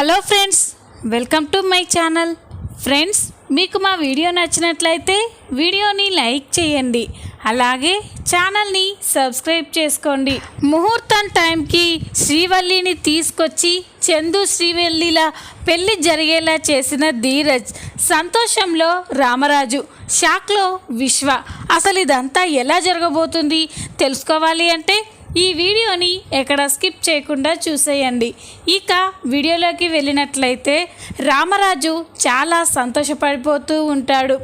Hello friends welcome to my channel. Friends మీకు మా video నచ్చినట్లయితే వీడియోని లైక్ చేయండి. అలాగే ఛానల్ని సబ్స్క్రైబ్ చేసుకోండి. ముహూర్తం టైంకి శ్రీవల్లిని తీసుకొచ్చి చందు శ్రీవల్లిల పెళ్ళి జరిగేలా చేసిన ధీరజ్ సంతోషంలో రామరాజు షాక్లో విశ్వ. అసలు ఇదంతా ఎలా జరగబోతుంది తెలుసుకోవాలి అంటే ఈ వీడియోని ఎక్కడ స్కిప్ చేయకుండా చూసేయండి. ఇక వీడియోలోకి వెళ్ళినట్లయితే రామరాజు చాలా సంతోషపడిపోతూ ఉంటాడు.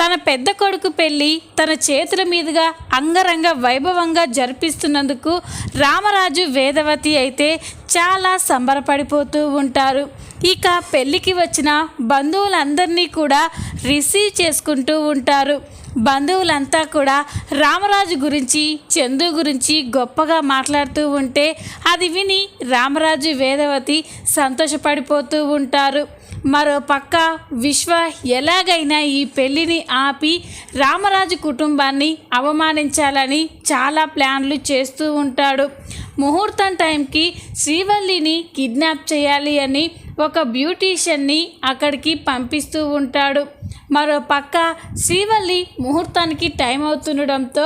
తన పెద్ద కొడుకు పెళ్ళి తన చేతుల మీదుగా అంగరంగ వైభవంగా జరిపిస్తున్నందుకు రామరాజు వేదవతి అయితే చాలా సంబరపడిపోతూ ఉంటారు. ఇక పెళ్ళికి వచ్చిన బంధువులందరినీ కూడా రిసీవ్ చేసుకుంటూ ఉంటారు. బంధువులంతా కూడా రామరాజు గురించి చందు గురించి గొప్పగా మాట్లాడుతూ ఉంటే అది విని రామరాజు వేదవతి సంతోషపడిపోతూ ఉంటారు. మరో పక్క విశ్వ ఎలాగైనా ఈ పెళ్ళిని ఆపి రామరాజు కుటుంబాన్ని అవమానించాలని చాలా ప్లాన్లు చేస్తూ ఉంటాడు. ముహూర్తం టైంకి శ్రీవల్లిని కిడ్నాప్ చేయాలి అని ఒక బ్యూటీషియన్ని అక్కడికి పంపిస్తూ ఉంటాడు. మరో పక్క శ్రీవల్లి ముహూర్తానికి టైం అవుతుండడంతో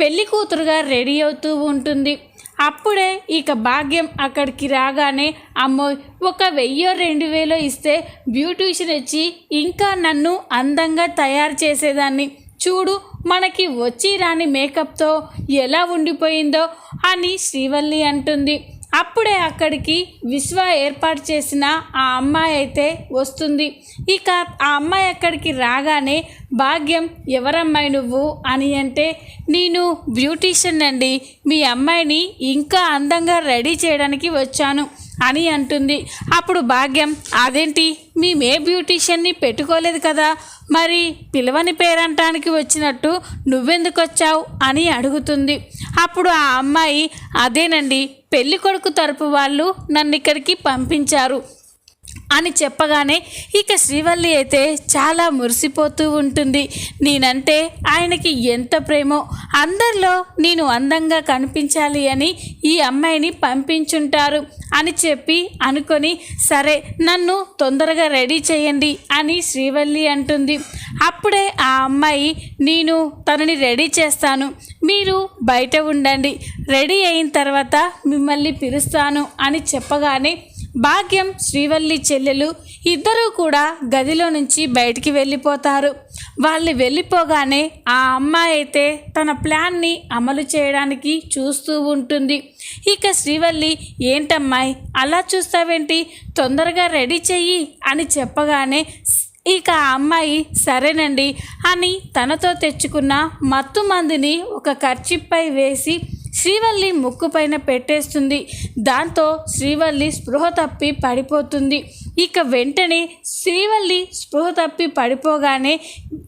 పెళ్ళి కూతురుగా రెడీ అవుతూ ఉంటుంది. అప్పుడే ఇక భాగ్యం అక్కడికి రాగానే అమ్మో ఒక వెయ్యో రెండు వేలో ఇస్తే బ్యూటీషియన్ వచ్చి ఇంకా నన్ను అందంగా తయారు చేసేదాన్ని. చూడు మనకి వచ్చి రాని మేకప్తో ఎలా ఉండిపోయిందో అని శ్రీవల్లి అంటుంది. అప్పుడే అక్కడికి విశ్వ ఏర్పాటు చేసిన ఆ అమ్మాయి అయితే వస్తుంది. ఇక ఆ అమ్మాయి అక్కడికి రాగానే భాగ్యం ఎవరమ్మాయి నువ్వు? అని అంటే నేను బ్యూటీషియన్ అండి. మీ అమ్మాయిని ఇంకా అందంగా రెడీ చేయడానికి వచ్చాను అని అంటుంది. అప్పుడు భాగ్యం అదేంటి? మేమే బ్యూటీషియన్ని పెట్టుకోలేదు కదా. మరి పిలవని పేరంటానికి వచ్చినట్టు నువ్వెందుకు వచ్చావు అని అడుగుతుంది. అప్పుడు ఆ అమ్మాయి అదేనండి పెళ్ళి కొడుకు తరపు వాళ్ళు నన్ను ఇక్కడికి పంపించారు. అని చెప్పగానే ఇక శ్రీవల్లి అయితే చాలా మురిసిపోతూ ఉంటుంది. నేనంటే ఆయనకి ఎంత ప్రేమో అందరిలో నేను అందంగా కనిపించాలి అని ఈ అమ్మాయిని పంపించుంటారు అని చెప్పి అనుకొని సరే నన్ను తొందరగా రెడీ చేయండి అని శ్రీవల్లి అంటుంది. అప్పుడే ఆ అమ్మాయి నేను తనని రెడీ చేస్తాను. మీరు బయట ఉండండి. రెడీ అయిన తర్వాత మిమ్మల్ని పిలుస్తాను అని చెప్పగానే భాగ్యం శ్రీవల్లి చెల్లెలు ఇద్దరూ కూడా గదిలో నుంచి బయటికి వెళ్ళిపోతారు. వాళ్ళు వెళ్ళిపోగానే ఆ అమ్మాయి అయితే తన ప్లాన్ని అమలు చేయడానికి చూస్తూ ఉంటుంది. ఇక శ్రీవల్లి ఏంటమ్మాయి అలా చూస్తావేంటి? తొందరగా రెడీ చెయ్యి అని చెప్పగానే ఇక ఆ అమ్మాయి సరేనండి అని తనతో తెచ్చుకున్న మత్తు మందిని ఒక ఖర్చిపై వేసి శ్రీవల్లి ముక్కు పైన పెట్టేస్తుంది. దాంతో శ్రీవల్లి స్పృహ తప్పి పడిపోతుంది. ఇక వెంటనే శ్రీవల్లి స్పృహ తప్పి పడిపోగానే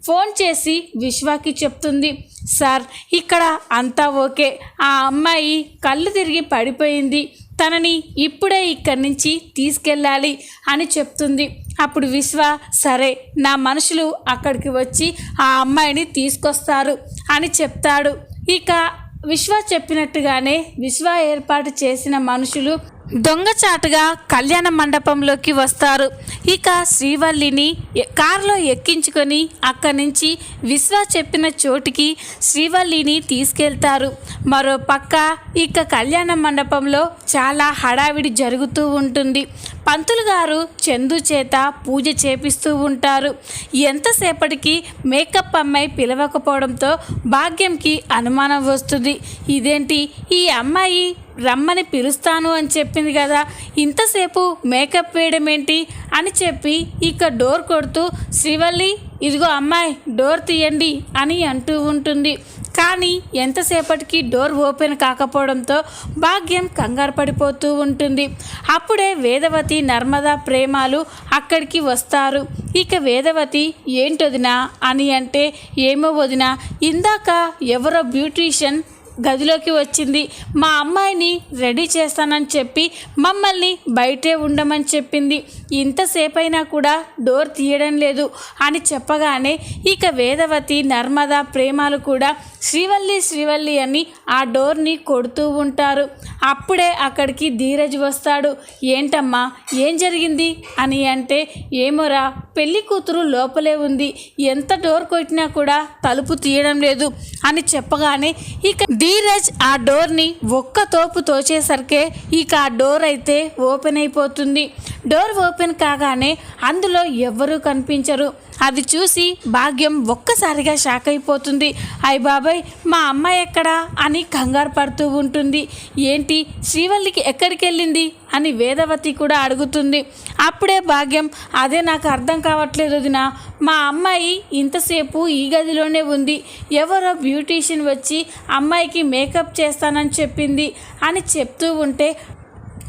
ఫోన్ చేసి విశ్వాకి చెప్తుంది. సార్ ఇక్కడ అంతా ఓకే. ఆ అమ్మాయి కళ్ళు తిరిగి పడిపోయింది. తనని ఇప్పుడే ఇక్కడి నుంచి తీసుకెళ్ళాలి అని చెప్తుంది. అప్పుడు విశ్వ సరే నా మనుషులు అక్కడికి వచ్చి ఆ అమ్మాయిని తీసుకొస్తారు అని చెప్తాడు. ఇక విశ్వ చెప్పినట్టుగానే విశ్వ ఏర్పాటు చేసిన మనుషులు దొంగచాటుగా కళ్యాణ మండపంలోకి వస్తారు. ఇక శ్రీవల్లిని కారులో ఎక్కించుకొని అక్కడి నుంచి విశ్వ చెప్పిన చోటికి శ్రీవల్లిని తీసుకెళ్తారు. మరో పక్క ఇక కళ్యాణ మండపంలో చాలా హడావిడి జరుగుతూ ఉంటుంది. పంతులు గారు చందు చేత పూజ చేపిస్తూ ఉంటారు. ఎంతసేపటికి మేకప్ అమ్మాయి పిలవకపోవడంతో భాగ్యంకి అనుమానం వస్తుంది. ఇదేంటి? ఈ అమ్మాయి రమ్మని పిలుస్తాను అని చెప్పింది కదా. ఇంతసేపు మేకప్ వేయడం ఏంటి? అని చెప్పి ఇక డోర్ కొడుతూ శ్రీవల్లి ఇదిగో అమ్మాయి డోర్ తీయండి అని అంటూ ఉంటుంది. కానీ ఎంతసేపటికి డోర్ ఓపెన్ కాకపోవడంతో భాగ్యం కంగారు పడిపోతూ ఉంటుంది. అప్పుడే వేదవతి నర్మదా ప్రేమాలు అక్కడికి వస్తారు. ఇక వేదవతి ఏంటొదినా? అని అంటే ఏమో వదినా ఇందాక ఎవరో బ్యూటీషియన్ గదిలోకి వచ్చింది. మా అమ్మాయిని రెడీ చేస్తానని చెప్పి మమ్మల్ని బయటే ఉండమని చెప్పింది. ఇంతసేపు అయినా కూడా డోర్ తీయడం లేదు అని చెప్పగానే ఇక వేదవతి నర్మద ప్రేమాలు కూడా శ్రీవల్లి శ్రీవల్లి అని ఆ డోర్ని కొడుతూ ఉంటారు. అప్పుడే అక్కడికి ధీరజ్ వస్తాడు. ఏంటమ్మా ఏం జరిగింది? అని అంటే ఏమోరా పెళ్ళి కూతురు లోపలే ఉంది. ఎంత డోర్ కొట్టినా కూడా తలుపు తీయడం లేదు అని చెప్పగానే ఇక ధీరజ్ ఆ డోర్ని ఒక్క తోపు తోచేసరికే ఇక ఆ డోర్ అయితే ఓపెన్ అయిపోతుంది. డోర్ ఓపెన్ కాగానే అందులో ఎవ్వరూ కనిపించరు. అది చూసి భాగ్యం ఒక్కసారిగా షాక్ అయిపోతుంది. అయ్య బాబాయ్ మా అమ్మాయి ఎక్కడా అని కంగారు పడుతూ ఉంటుంది. ఏంటి శ్రీవల్లికి ఎక్కడికి వెళ్ళింది అని వేదవతి కూడా అడుగుతుంది. అప్పుడే భాగ్యం అదే నాకు అర్థం కావట్లేదు వదినా. మా అమ్మాయి ఇంతసేపు ఈ గదిలోనే ఉంది. ఎవరో బ్యూటీషియన్ వచ్చి అమ్మాయికి మేకప్ చేస్తానని చెప్పింది అని చెప్తూ ఉంటే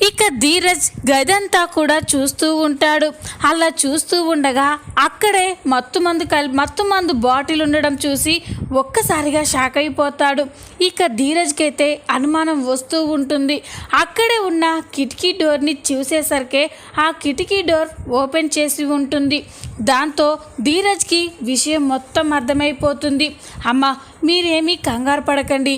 ఇక ధీరజ్ గదంతా కూడా చూస్తూ ఉంటాడు. అలా చూస్తూ ఉండగా అక్కడే మత్తు మందు కల్ మత్తు మందు బాటిల్ ఉండడం చూసి ఒక్కసారిగా షాక్ అయిపోతాడు. ఇక ధీరజ్కైతే అనుమానం వస్తూ ఉంటుంది. అక్కడే ఉన్న కిటికీ డోర్ని చూసేసరికి ఆ కిటికీ డోర్ ఓపెన్ చేసి ఉంటుంది. దాంతో ధీరజ్కి విషయం మొత్తం అర్థమైపోతుంది. అమ్మ మీరేమీ కంగారు పడకండి.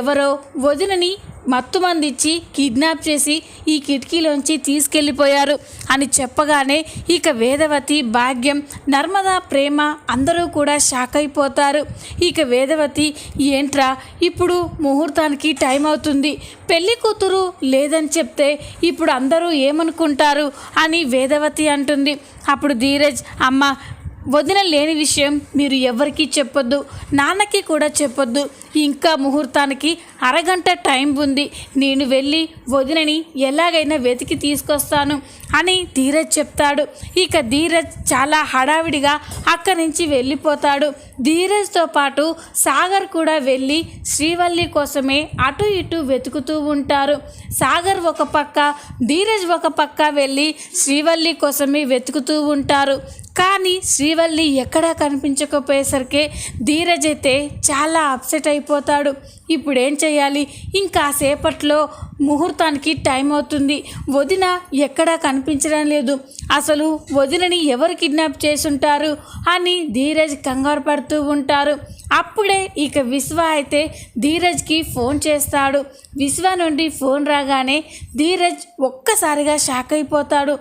ఎవరో వదినని మత్తు మందిచ్చి కిడ్నాప్ చేసి ఈ కిటికీలోంచి తీసుకెళ్ళిపోయారు అని చెప్పగానే ఇక వేదవతి భాగ్యం నర్మదా ప్రేమ అందరూ కూడా షాక్ అయిపోతారు. ఇక వేదవతి ఏంట్రా ఇప్పుడు ముహూర్తానికి టైం అవుతుంది. పెళ్ళి కూతురు లేదని చెప్తే ఇప్పుడు అందరూ ఏమనుకుంటారు? అని వేదవతి అంటుంది. అప్పుడు ధీరజ్ అమ్మ వదిన లేని విషయం మీరు ఎవరికీ చెప్పొద్దు. నాన్నకి కూడా చెప్పొద్దు. ఇంకా ముహూర్తానికి అరగంట టైం ఉంది. నేను వెళ్ళి వదినని ఎలాగైనా వెతికి తీసుకొస్తాను అని ధీరజ్ చెప్తాడు. ఇక ధీరజ్ చాలా హడావిడిగా అక్కడి నుంచి వెళ్ళిపోతాడు. ధీరజ్తో పాటు సాగర్ కూడా వెళ్ళి శ్రీవల్లి కోసమే అటు ఇటు వెతుకుతూ ఉంటారు. సాగర్ ఒక పక్క ధీరజ్ ఒక పక్క వెళ్ళి శ్రీవల్లి కోసమే వెతుకుతూ ఉంటారు. కానీ శ్రీవల్లి ఎక్కడా కనిపించకపోయేసరికి ధీరజ్ అయితే చాలా అప్సెట్ అయి అయిపోతాడు. ఇప్పుడేం చేయాలి ఇంకా సేపట్లో ముహూర్తానికి టైం అవుతుంది. వదిన ఎక్కడా కనిపించడం లేదు. అసలు వదినని ఎవరు కిడ్నాప్ చేసుంటారు అని ధీరజ్ కంగారు పడుతూ ఉంటారు. అప్పుడే ఇక విశ్వ అయితే ధీరజ్కి ఫోన్ చేస్తాడు. విశ్వ నుండి ఫోన్ రాగానే ధీరజ్ ఒక్కసారిగా షాక్ అయిపోతాడు.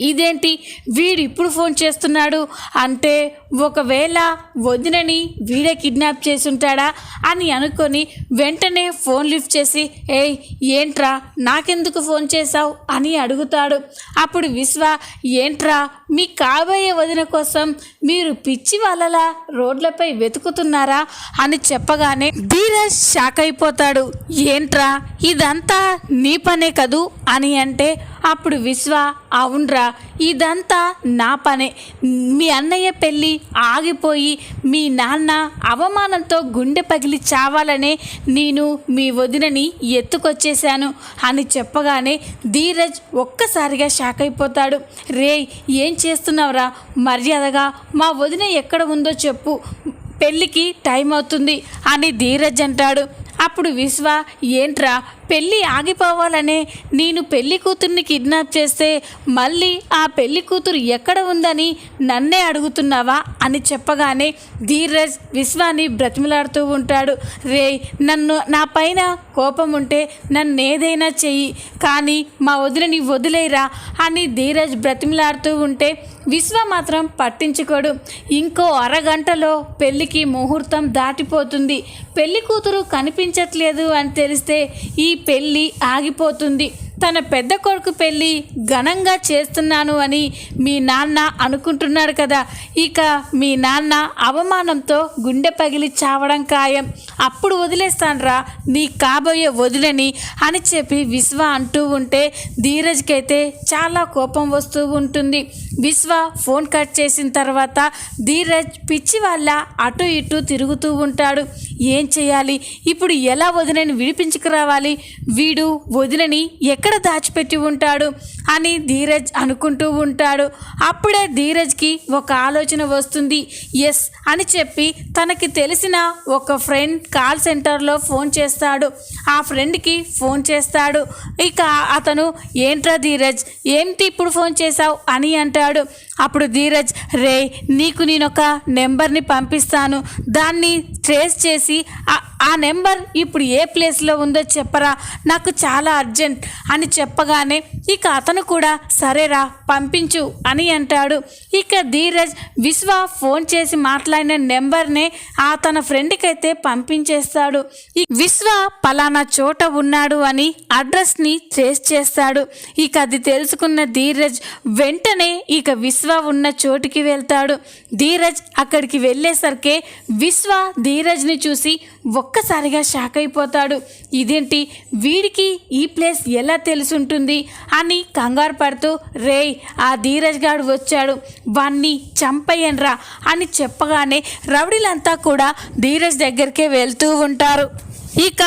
ఇదేంటి? వీడు ఇప్పుడు ఫోన్ చేస్తున్నాడు? అంటే ఒకవేళ వదినని వీడే కిడ్నాప్ చేసి ఉంటాడా అని అనుకొని వెంటనే ఫోన్ లిఫ్ట్ చేసి ఏయ్ ఏంట్రా? నాకెందుకు ఫోన్ చేశావు? అని అడుగుతాడు. అప్పుడు విశ్వ ఏంట్రా? మీ కాబోయే వదిన కోసం మీరు పిచ్చి వాళ్ళలా రోడ్లపై వెతుకుతున్నారా? అని చెప్పగానే ధీరజ్ షాక్ అయిపోతాడు. ఏంట్రా? ఇదంతా నీ పనే కదూ? అని అంటే అప్పుడు విశ్వ అవునరా ఇదంతా నా పనే. మీ అన్నయ్య పెళ్ళి ఆగిపోయి మీ నాన్న అవమానంతో గుండె పగిలి చావాలనే నేను మీ వదినని ఎత్తుకొచ్చేశాను అని చెప్పగానే ధీరజ్ ఒక్కసారిగా షాక్ అయిపోతాడు. రే ఏం చేస్తున్నావురా? మర్యాదగా మా వదిన ఎక్కడ ఉందో చెప్పు. పెళ్ళికి టైం అవుతుంది అని ధీరజ్ అంటాడు. అప్పుడు విశ్వ ఏంట్రా పెళ్ళి ఆగిపోవాలనే నేను పెళ్ళి కూతుర్ని కిడ్నాప్ చేస్తే మళ్ళీ ఆ పెళ్ళి కూతురు ఎక్కడ ఉందని నన్నే అడుగుతున్నావా అని చెప్పగానే ధీరజ్ విశ్వాన్ని బ్రతిమలాడుతూ ఉంటాడు. రే నన్ను నా పైన కోపం ఉంటే నన్ను ఏదైనా చెయ్యి కానీ మా వదిలిని వదిలేరా అని ధీరజ్ బ్రతిమలాడుతూ ఉంటే విశ్వ మాత్రం పట్టించుకోడు. ఇంకో అరగంటలో పెళ్ళికి ముహూర్తం దాటిపోతుంది. పెళ్ళి కూతురు కనిపించట్లేదు అని తెలిస్తే ఈ పెళ్ళి ఆగిపోతుంది. తన పెద్ద కొడుకు పెళ్ళి ఘనంగా చేస్తున్నాను అని మీ నాన్న అనుకుంటున్నాడు కదా. ఇక మీ నాన్న అవమానంతో గుండె పగిలి చావడం ఖాయం. అప్పుడు వదిలేస్తాన్రా నీ కాబోయే వదిలని అని చెప్పి విశ్వ అంటూ ఉంటే ధీరజ్కైతే చాలా కోపం వస్తూ ఉంటుంది. విశ్వ ఫోన్ కట్ చేసిన తర్వాత ధీరజ్ పిచ్చి వాళ్ళ అటు ఇటు తిరుగుతూ ఉంటాడు. ఏం చేయాలి? ఇప్పుడు ఎలా వదినని విడిపించుకురావాలి? వీడు వదినని ఎక్కడ ఎక్కడ దాచిపెట్టి ఉంటాడు అని ధీరజ్ అనుకుంటూ ఉంటాడు. అప్పుడే ధీరజ్కి ఒక ఆలోచన వస్తుంది. ఎస్ అని చెప్పి తనకి తెలిసిన ఒక ఫ్రెండ్ కాల్ సెంటర్లో ఫోన్ చేస్తాడు. ఆ ఫ్రెండ్కి ఫోన్ చేస్తాడు. ఇక అతను ఏంట్రా ధీరజ్ ఏంటి ఇప్పుడు ఫోన్ చేశావు? అని అంటాడు. అప్పుడు ధీరజ్ రే నీకు నేను ఒక నెంబర్ని పంపిస్తాను. దాన్ని ట్రేస్ చేసి ఆ- నెంబర్ ఇప్పుడు ఏ ప్లేస్లో ఉందో చెప్పరా నాకు చాలా అర్జెంట్ అని చెప్పగానే ఇక అతను కూడా సరేరా పంపించు అని అంటాడు. ఇక ధీరజ్ విశ్వ ఫోన్ చేసి మాట్లాడిన నెంబర్నే ఆ తన ఫ్రెండ్కి అయితే పంపించేస్తాడు. ఈ విశ్వ పలానా చోట ఉన్నాడు అని అడ్రస్ని ట్రేస్ చేస్తాడు. ఇక అది తెలుసుకున్న ధీరజ్ వెంటనే ఇక విశ్వ ఉన్న చోటుకి వెళ్తాడు. ధీరజ్ అక్కడికి వెళ్ళేసరికే విశ్వ ధీరజ్ని చూసి ఒక్కసారిగా షాక్ అయిపోతాడు. ఇదేంటి? వీడికి ఈ ప్లేస్ ఎలా తెలుసుంటుంది? అని కంగారు పడుతూ రేయ్ ఆ ధీరజ్ గాడు వచ్చాడు. వాణ్ణి చంపయ్యన్రా అని చెప్పగానే రౌడీలంతా కూడా ధీరజ్ దగ్గరికే వెళ్తూ ఉంటారు. ఇక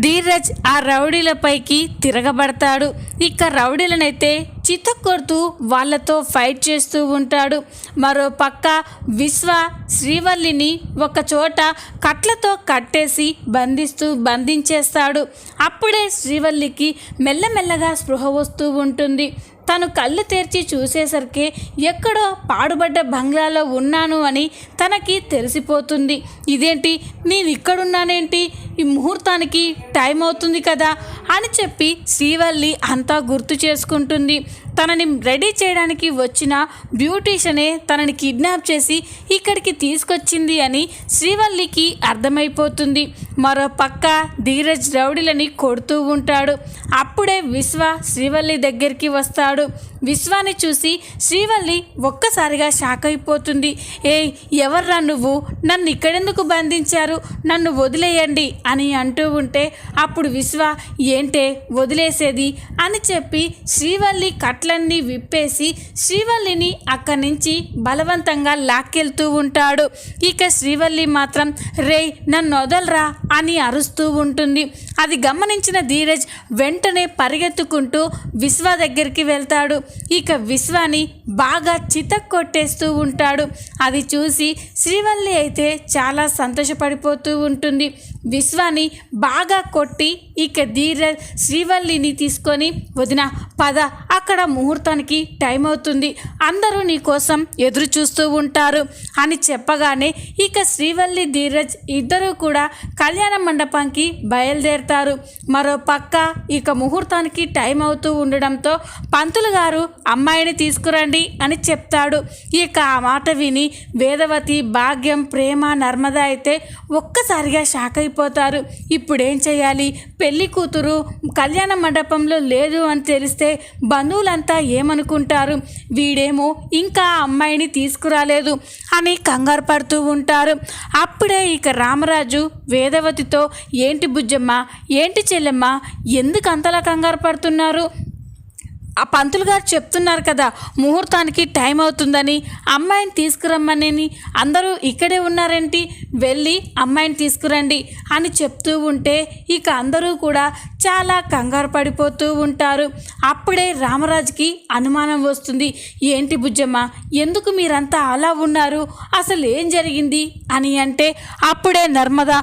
ధీరజ్ ఆ రౌడీలపైకి తిరగబడతాడు. ఇక రౌడీలనైతే చితక్కొడుతూ వాళ్ళతో ఫైట్ చేస్తూ ఉంటాడు. మరో పక్క విశ్వ శ్రీవల్లిని ఒక చోట కట్లతో కట్టేసి బంధిస్తూ బంధించేస్తాడు. అప్పుడే శ్రీవల్లికి మెల్లమెల్లగా స్పృహ వస్తూ ఉంటుంది. తను కళ్ళు తెరిచి చూసేసరికి ఎక్కడో పాడుబడ్డ బంగ్లాలో ఉన్నాను అని తనకి తెలిసిపోతుంది. ఇదేంటి? నేను ఇక్కడున్నానేంటి ఈ ముహూర్తానికి టైం అవుతుంది కదా అని చెప్పి శ్రీవల్లి అంతా గుర్తు చేసుకుంటుంది. తనని రెడీ చేయడానికి వచ్చిన బ్యూటీషనే తనని కిడ్నాప్ చేసి ఇక్కడికి తీసుకొచ్చింది అని శ్రీవల్లికి అర్థమైపోతుంది. మరో పక్క ధీరజ్ రౌడీలని కొడుతూ ఉంటాడు. అప్పుడే విశ్వ శ్రీవల్లి దగ్గరికి వస్తాడు. విశ్వాన్ని చూసి శ్రీవల్లి ఒక్కసారిగా షాక్ అయిపోతుంది. ఏ ఎవర్రా నువ్వు? నన్ను ఇక్కడెందుకు బంధించారు? నన్ను వదిలేయండి అని అంటూ ఉంటే అప్పుడు విశ్వ ఏంటే వదిలేసేది? అని చెప్పి శ్రీవల్లి కట్లన్నీ విప్పేసి శ్రీవల్లిని అక్కడి నుంచి బలవంతంగా లాక్కెళ్తూ ఉంటాడు. ఇక శ్రీవల్లి మాత్రం రే నన్ను వదలరా? అని అరుస్తూ ఉంటుంది. అది గమనించిన ధీరజ్ వెంటనే పరిగెత్తుకుంటూ విశ్వ దగ్గరికి వెళ్తాడు. ఇక విశ్వాని బాగా చితక్ కొట్టేస్తూ ఉంటాడు. అది చూసి శ్రీవల్లి అయితే చాలా సంతోషపడిపోతూ ఉంటుంది. విశ్వాని బాగా కొట్టి ఇక ధీరజ్ శ్రీవల్లిని తీసుకొని వదిన పద అక్కడ ముహూర్తానికి టైం అవుతుంది. అందరూ నీ కోసం ఎదురు చూస్తూ ఉంటారు. అని చెప్పగానే ఇక శ్రీవల్లి ధీరజ్ ఇద్దరూ కూడా కళ్యాణ మండపానికి బయలుదేరతారు. మరో పక్క ఇక ముహూర్తానికి టైం అవుతూ ఉండడంతో పంతులు గారు అమ్మాయిని తీసుకురండి అని చెప్తాడు. ఇక ఆ మాట విని వేదవతి భాగ్యం ప్రేమ నర్మద అయితే ఒక్కసారిగా షాక్ అయిపోతారు. ఇప్పుడేం చేయాలి? పెళ్ళి కూతురు కళ్యాణ మండపంలో లేదు అని తెలిస్తే బంధువులంతా ఏమనుకుంటారు? వీడేమో ఇంకా అమ్మాయిని తీసుకురాలేదు అని కంగారు పడుతూ ఉంటారు. అప్పుడే ఇక రామరాజు వేదవతితో ఏంటి బుజ్జమ్మ? ఏంటి చెల్లెమ్మ? ఎందుకు అంతలా కంగారు పడుతున్నారు? ఆ పంతులు గారు చెప్తున్నారు కదా ముహూర్తానికి టైం అవుతుందని అమ్మాయిని తీసుకురమ్మని అందరూ ఇక్కడే ఉన్నారేంటి? వెళ్ళి అమ్మాయిని తీసుకురండి అని చెప్తూ ఉంటే ఇక అందరూ కూడా చాలా కంగారు పడిపోతూ ఉంటారు. అప్పుడే రామరాజుకి అనుమానం వస్తుంది. ఏంటి బుజ్జమ్మ ఎందుకు మీరంతా అలా ఉన్నారు? అసలు ఏం జరిగింది? అని అంటే అప్పుడే నర్మదా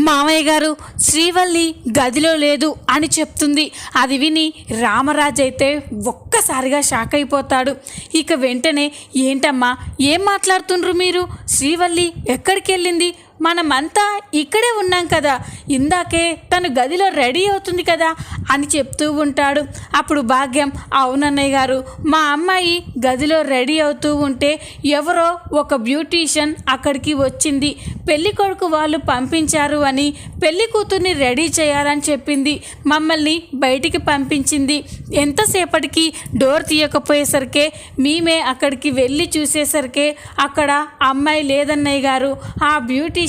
మామయ్య గారు శ్రీవల్లి గదిలో లేదు అని చెప్తుంది. అది విని రామరాజు అయితే ఒక్కసారిగా షాక్ అయిపోతాడు. ఇక వెంటనే ఏంటమ్మా ఏం మాట్లాడుతుండ్రు మీరు? శ్రీవల్లి ఎక్కడికి వెళ్ళింది మనమంతా ఇక్కడే ఉన్నాం కదా. ఇందాకే తను గదిలో రెడీ అవుతుంది కదా అని చెప్తూ ఉంటాడు. అప్పుడు భాగ్యం అవునన్నయ్య గారు మా అమ్మాయి గదిలో రెడీ అవుతూ ఉంటే ఎవరో ఒక బ్యూటీషియన్ అక్కడికి వచ్చింది. పెళ్ళి కొడుకు వాళ్ళు పంపించారు అని పెళ్ళి కూతుర్ని రెడీ చేయాలని చెప్పింది. మమ్మల్ని బయటికి పంపించింది. ఎంతసేపటికి డోర్ తీయకపోయేసరికే మేమే అక్కడికి వెళ్ళి చూసేసరికే అక్కడ అమ్మాయి లేదన్నయ్య గారు. ఆ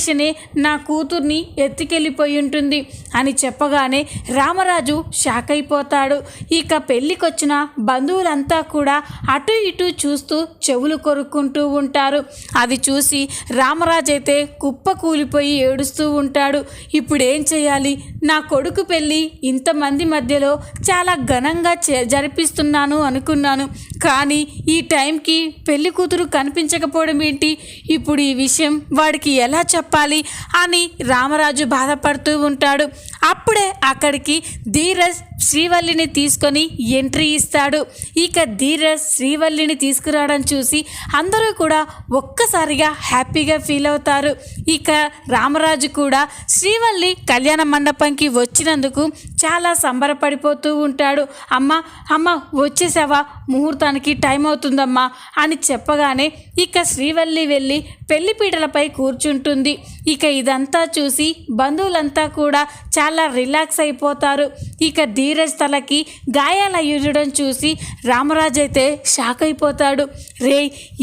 బ్యూటీషియనే నా కూతుర్ని ఎత్తుకెళ్ళిపోయి ఉంటుంది అని చెప్పగానే రామరాజు షాక్ అయిపోతాడు ఇక పెళ్ళికొచ్చిన బంధువులంతా కూడా అటు ఇటు చూస్తూ చెవులు కొరుక్కుంటూ ఉంటారు. అది చూసి రామరాజు అయితే కుప్ప కూలిపోయి ఏడుస్తూ ఉంటాడు. ఇప్పుడేం చేయాలి? నా కొడుకు పెళ్ళి ఇంతమంది మధ్యలో చాలా ఘనంగా జరిపిస్తున్నాను అనుకున్నాను. కానీ ఈ టైంకి పెళ్ళి కూతురు కనిపించకపోవడం ఏంటి ఇప్పుడు ఈ విషయం వాడికి ఎలా చెప్పాలి? చెప్పాలి అని రామరాజు బాధపడుతూ ఉంటాడు. అప్పుడే అక్కడికి ధీరజ్ శ్రీవల్లిని తీసుకొని ఎంట్రీ ఇస్తాడు. ఇక ధీరజ్ శ్రీవల్లిని తీసుకురావడం చూసి అందరూ కూడా ఒక్కసారిగా హ్యాపీగా ఫీల్ అవుతారు. ఇక రామరాజు కూడా శ్రీవల్లి కళ్యాణ మండపంకి వచ్చినందుకు చాలా సంబరపడిపోతూ ఉంటాడు. అమ్మ అమ్మ వచ్చేసావా? ముహూర్తానికి టైం అవుతుందమ్మా అని చెప్పగానే ఇక శ్రీవల్లి వెళ్ళి పెళ్ళిపీటలపై కూర్చుంటుంది. ఇక ఇదంతా చూసి బంధువులంతా కూడా చాలా రిలాక్స్ అయిపోతారు. ఇక ధీరజ్ తలకి గాయాలు చూసి రామరాజు అయితే షాక్ అయిపోతాడు రే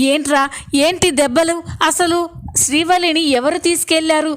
ఏంట్రా? ఏంటి దెబ్బలు? అసలు శ్రీవల్లిని ఎవరు తీసుకెళ్ళారు?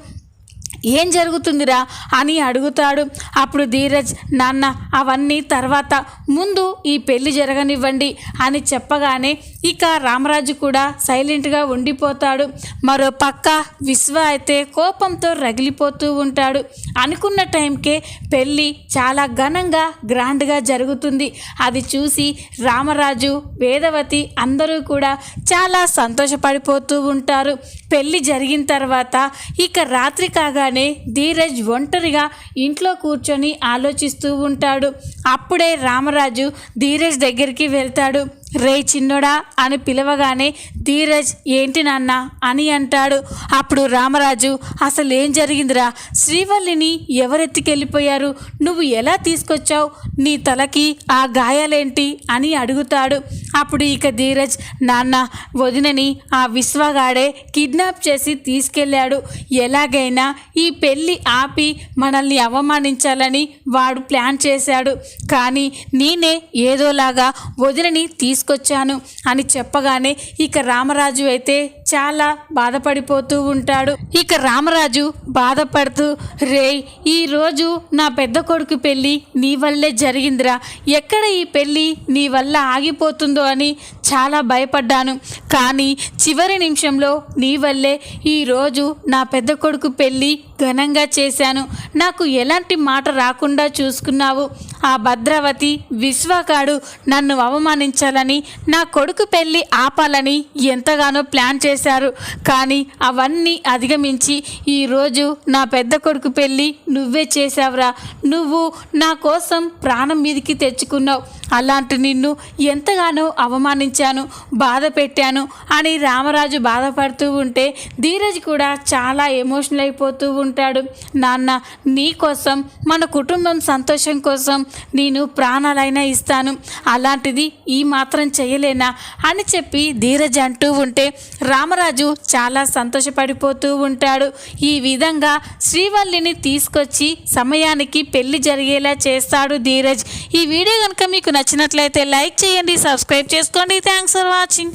ఏం జరుగుతుందిరా అని అడుగుతాడు. అప్పుడు ధీరజ్ నాన్న అవన్నీ తర్వాత. ముందు ఈ పెళ్ళి జరగనివ్వండి అని చెప్పగానే ఇక రామరాజు కూడా సైలెంట్గా ఉండిపోతాడు. మరో పక్క విశ్వ అయితే కోపంతో రగిలిపోతూ ఉంటాడు. అనుకున్న టైంకే పెళ్ళి చాలా ఘనంగా గ్రాండ్గా జరుగుతుంది. అది చూసి రామరాజు వేదవతి అందరూ కూడా చాలా సంతోషపడిపోతూ ఉంటారు. పెళ్ళి జరిగిన తర్వాత ఇక రాత్రి కాగానే ధీరజ్ ఒంటరిగా ఇంట్లో కూర్చొని ఆలోచిస్తూ ఉంటాడు. అప్పుడే రామరాజు ధీరజ్ దగ్గరికి వెళ్తాడు. రే చిన్నోడా అని పిలవగానే ధీరజ్ ఏంటి నాన్న? అని అంటాడు. అప్పుడు రామరాజు అసలు ఏం జరిగిందిరా? శ్రీవల్లిని ఎవరెత్తికెళ్ళిపోయారు? నువ్వు ఎలా తీసుకొచ్చావు? నీ తలకి ఆ గాయాలేంటి? అని అడుగుతాడు. అప్పుడు ఇక ధీరజ్ నాన్న వదినని ఆ విశ్వగాడే కిడ్నాప్ చేసి తీసుకెళ్ళాడు. ఎలాగైనా ఈ పెళ్ళి ఆపి మనల్ని అవమానించాలని వాడు ప్లాన్ చేశాడు. కానీ నేనే ఏదోలాగా వదినని తీసుకొచ్చాను అని చెప్పగానే ఇక రామరాజు అయితే చాలా బాధపడిపోతూ ఉంటాడు. ఇక రామరాజు బాధపడుతూ రే ఈరోజు నా పెద్ద కొడుకు పెళ్ళి నీ వల్లే జరిగిందిరా. ఎక్కడ ఈ పెళ్ళి నీ వల్ల ఆగిపోతుందో అని చాలా భయపడ్డాను. కానీ చివరి నిమిషంలో నీ వల్లే ఈరోజు నా పెద్ద కొడుకు పెళ్ళి ఘనంగా చేశాను. నాకు ఎలాంటి మాట రాకుండా చూసుకున్నావు. ఆ భద్రావతి విశ్వకాడు నన్ను అవమానించాలని నా కొడుకు పెళ్ళి ఆపాలని ఎంతగానో ప్లాన్ చేశారు. కానీ అవన్నీ అధిగమించి ఈరోజు నా పెద్ద కొడుకు పెళ్ళి నువ్వే చేశావురా. నువ్వు నా కోసం ప్రాణం మీదికి తెచ్చుకున్నావు. అలాంటి నిన్ను ఎంతగానో అవమానించాను బాధ పెట్టాను అని రామరాజు బాధపడుతూ ఉంటే ధీరజ్ కూడా చాలా ఎమోషనల్ అయిపోతూ ఉంటాడు. నాన్న నీ కోసం మన కుటుంబం సంతోషం కోసం నేను ప్రాణాలైనా ఇస్తాను. అలాంటిది ఈ మాత్రం చేయలేనా అని చెప్పి ధీరజ్ అంటూ ఉంటే రామరాజు చాలా సంతోషపడిపోతూ ఉంటాడు. ఈ విధంగా శ్రీవల్లిని తీసుకొచ్చి సమయానికి పెళ్ళి జరిగేలా చేస్తాడు ధీరజ్. ఈ వీడియో కనుక మీకు నచ్చినట్లయితే లైక్ చేయండి సబ్స్క్రైబ్ చేసుకోండి. Thanks for watching